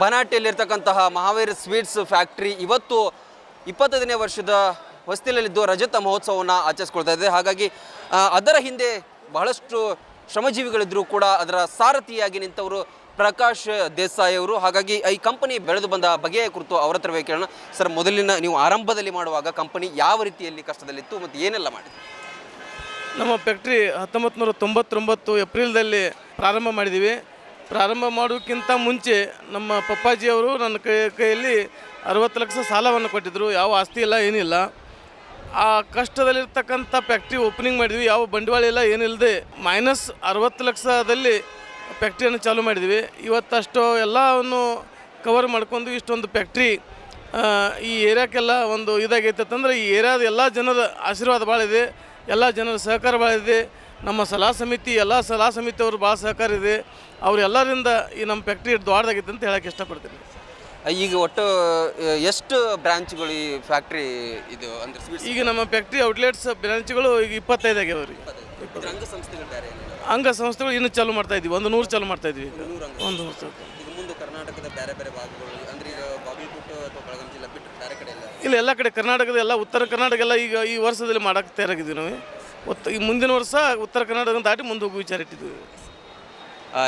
ಬನಾಟಿಯಲ್ಲಿರ್ತಕ್ಕಂತಹ Mahavir sweets factory ಇವತ್ತು ಇಪ್ಪತ್ತೈದನೇ ವರ್ಷದ ಹೊಸ್ತಿಲಲ್ಲಿದ್ದು ರಜತ ಮಹೋತ್ಸವವನ್ನು ಆಚರಿಸ್ಕೊಳ್ತಾ ಇದೆ. ಹಾಗಾಗಿ ಅದರ ಹಿಂದೆ ಬಹಳಷ್ಟು ಶ್ರಮಜೀವಿಗಳಿದ್ದರೂ ಕೂಡ ಅದರ ಸಾರಥಿಯಾಗಿ ನಿಂತವರು ಪ್ರಕಾಶ್ ದೇಸಾಯಿ ಅವರು. ಹಾಗಾಗಿ, ಈ ಕಂಪನಿ ಬೆಳೆದು ಬಂದ ಬಗೆಯ ಕುರಿತು ಅವರ ಹತ್ರವೇ ಕೇಳೋಣ. ಸರ್, ಮೊದಲಿನ ನೀವು ಆರಂಭದಲ್ಲಿ ಮಾಡುವಾಗ ಕಂಪನಿ ಯಾವ ರೀತಿಯಲ್ಲಿ ಕಷ್ಟದಲ್ಲಿತ್ತು ಮತ್ತು ಏನೆಲ್ಲ ಮಾಡಿದೆ? ನಮ್ಮ ಫ್ಯಾಕ್ಟ್ರಿ ಹತ್ತೊಂಬತ್ತು ನೂರ ತೊಂಬತ್ತೊಂಬತ್ತು ಏಪ್ರಿಲ್ದಲ್ಲಿ ಪ್ರಾರಂಭ ಮಾಡಿದ್ದೀವಿ. ಪ್ರಾರಂಭ ಮಾಡೋಕ್ಕಿಂತ ಮುಂಚೆ ನಮ್ಮ ಪಪ್ಪಾಜಿಯವರು ನನ್ನ ಕೈ ಕೈಯಲ್ಲಿ ಅರವತ್ತು ಲಕ್ಷ ಸಾಲವನ್ನು ಕೊಟ್ಟಿದ್ದರು ಯಾವ ಆಸ್ತಿ ಇಲ್ಲ, ಏನಿಲ್ಲ. ಆ ಕಷ್ಟದಲ್ಲಿರ್ತಕ್ಕಂಥ ಫ್ಯಾಕ್ಟ್ರಿ ಓಪನಿಂಗ್ ಮಾಡಿದ್ವಿ. ಯಾವ ಬಂಡವಾಳ ಇಲ್ಲ, ಏನಿಲ್ಲದೆ ಮೈನಸ್ ಅರವತ್ತು ಲಕ್ಷದಲ್ಲಿ ಫ್ಯಾಕ್ಟ್ರಿಯನ್ನು ಚಾಲೂ ಮಾಡಿದ್ವಿ. ಇವತ್ತಷ್ಟು ಎಲ್ಲವನ್ನು ಕವರ್ ಮಾಡ್ಕೊಂಡು ಇಷ್ಟೊಂದು ಫ್ಯಾಕ್ಟ್ರಿ ಈ ಏರಿಯಾಕ್ಕೆಲ್ಲ ಒಂದು ಇದಾಗೈತೆ ಅಂತಂದ್ರೆ ಈ ಏರಿಯಾದ ಎಲ್ಲ ಜನರ ಆಶೀರ್ವಾದ ಭಾಳ ಇದೆ. ಎಲ್ಲ ಜನರ ಸಹಕಾರ ಭಾಳ ಇದೆ. ನಮ್ಮ ಸಲಹಾ ಸಮಿತಿ ಎಲ್ಲ ಸಲಹಾ ಸಮಿತಿಯವರು ಭಾಳ ಸಹಕಾರ ಇದೆ ಅವರೆಲ್ಲರಿಂದ ಈ ನಮ್ಮ ಫ್ಯಾಕ್ಟ್ರಿ ದೊಡ್ಡದಾಗಿತ್ತು ಅಂತ ಹೇಳಕ್ಕೆ ಇಷ್ಟಪಡ್ತೀನಿ. ಈಗ ಒಟ್ಟು ಎಷ್ಟು ಬ್ರಾಂಚ್ಗಳು ಈ ಫ್ಯಾಕ್ಟ್ರಿ ಇದು ಅಂದ್ರೆ ಈಗ ನಮ್ಮ ಫ್ಯಾಕ್ಟ್ರಿ ಔಟ್ಲೆಟ್ಸ್ ಬ್ರಾಂಚ್ಗಳು ಈಗ ಇಪ್ಪತ್ತೈದು ಆಗ್ಯಾವ ರೀ ಅಂಗ ಸಂಸ್ಥೆಗಳು ಇನ್ನೂ ಚಾಲು ಮಾಡ್ತಾ ಇದ್ವಿ ಒಂದು ನೂರು ಚಾಲು ಮಾಡ್ತಾ ಇದ್ವಿ ಈಗ. ಒಂದು ವರ್ಷ ಈಗ ಮುಂದೆ ಕರ್ನಾಟಕದ ಬೇರೆ ಬೇರೆ ಭಾಗಗಳು ಅಂದ್ರೆ ಈಗ ಬಾಗಲಕೋಟೆ ಅಥವಾ ಬೆಳಗಾವಿ ಜಿಲ್ಲೆ ಬಿಟ್ಟು ಬೇರೆ ಕಡೆ ಇಲ್ಲ ಎಲ್ಲ ಕಡೆ ಕರ್ನಾಟಕದ ಎಲ್ಲ ಉತ್ತರ ಕರ್ನಾಟಕ ಎಲ್ಲ ಈಗ ಈ ವರ್ಷದಲ್ಲಿ ಮಾಡಕ್ಕೆ ತಯಾರಾಗಿದ್ದೀವಿ ನಾವು. ಈ ಮುಂದಿನ ವರ್ಷ ಉತ್ತರ ಕರ್ನಾಟಕ ದಾಟಿ ಮುಂದೆ ಹೋಗುವ ವಿಚಾರ ಇಟ್ಟಿದ್ದೀವಿ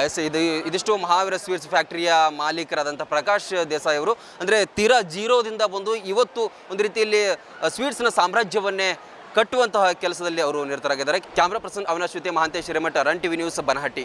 ಎಸ್, ಇದು ಇದಿಷ್ಟು ಮಹಾವೀರ ಸ್ವೀಟ್ಸ್ ಫ್ಯಾಕ್ಟರಿಯ ಮಾಲೀಕರಾದಂಥ ಪ್ರಕಾಶ್ ದೇಸಾಯಿ ಅವರು. ಅಂದರೆ ತೀರಾ ಜೀರೋದಿಂದ ಬಂದು ಇವತ್ತು ಒಂದು ರೀತಿಯಲ್ಲಿ ಸ್ವೀಟ್ಸ್ನ ಸಾಮ್ರಾಜ್ಯವನ್ನೇ ಕಟ್ಟುವಂತಹ ಕೆಲಸದಲ್ಲಿ ಅವರು ನಿರತರಾಗಿದ್ದಾರೆ. ಕ್ಯಾಮ್ರಾ ಪರ್ಸನ್ ಅವಿನಾಶ್ ಜೊತೆ Mahantesh Hiremath, run TV news, Banahatti.